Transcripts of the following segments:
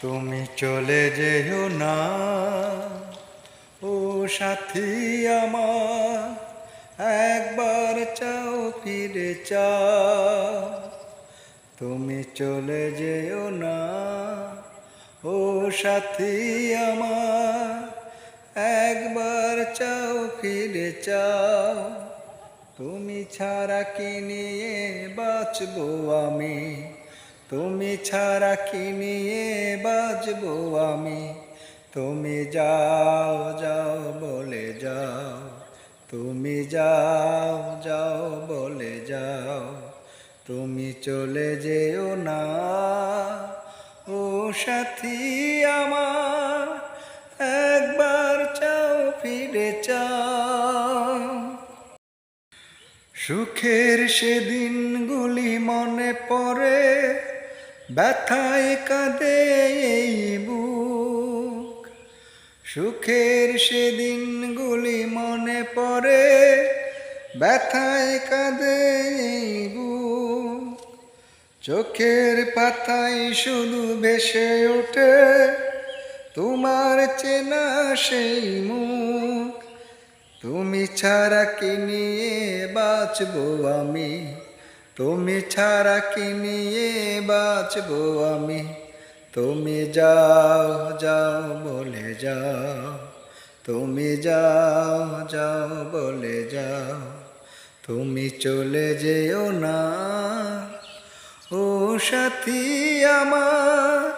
তুমি চলে যেও না। ও সাথী আমার, একবার চাও ফিরে চাও তুমি চলে যেও না। ও সাথী আমার, একবার চাও ফিরে চাও তুমি ছাড়া কি নিয়ে বাঁচবো আমি? তুমি ছাড়া কি নিয়ে বাঁচবো আমি? তুমি যাও যাও বলে যাও। তুমি যাও যাও বলে যাও। তুমি চলে যেও না। ও সাথী আমার, একবার চাও ফিরে চাও। সুখের সেদিনগুলি মনে পড়ে। ব্যথায় কাঁদে এই বুক। সুখের সেদিনগুলি মনে পড়ে, ব্যথায় কাঁদে এই বুক। চোখের পাতায় শুধু ভেসে ওঠে, তোমার চেনা সেই মুখ। তুমি ছাড়া কি নিয়ে বাঁচবো আমি? তুমি ছাড়া কি নিয়ে বাঁচবো আমি? তুমি যাও যাও বলে যাও। তুমি যাও যাও বলে যাও। তুমি চলে যেও না। ও সাথী আমার,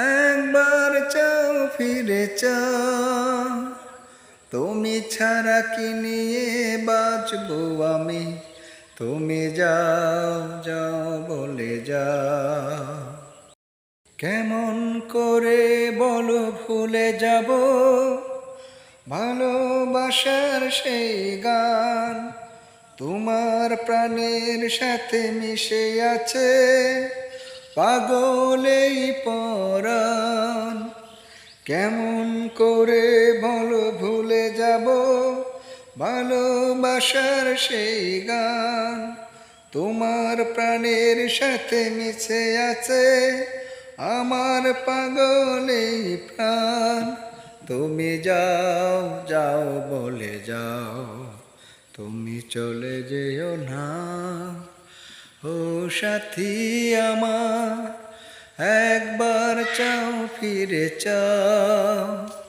একবার চাও ফিরে চাও। তুমি ছাড়া কি নিয়ে বাঁচবো আমি? তুমি যাও যাও বলে যাও। কেমন করে বলো ভুলে যাব? ভালোবাসার সেই গান তোমার প্রাণের সাথে মিশে আছে। পাগলেই পরাণ, কেমন করে বলো ভুলে যাব? ভালোবাসার সেই গান তোমার প্রাণের সাথে মিশে আছে। আমার পাগলে প্রাণ। তুমি যাও যাও বলে যাও। তুমি চলে যেও না। ও সাথী আমার, একবার চাও ফিরে চাও।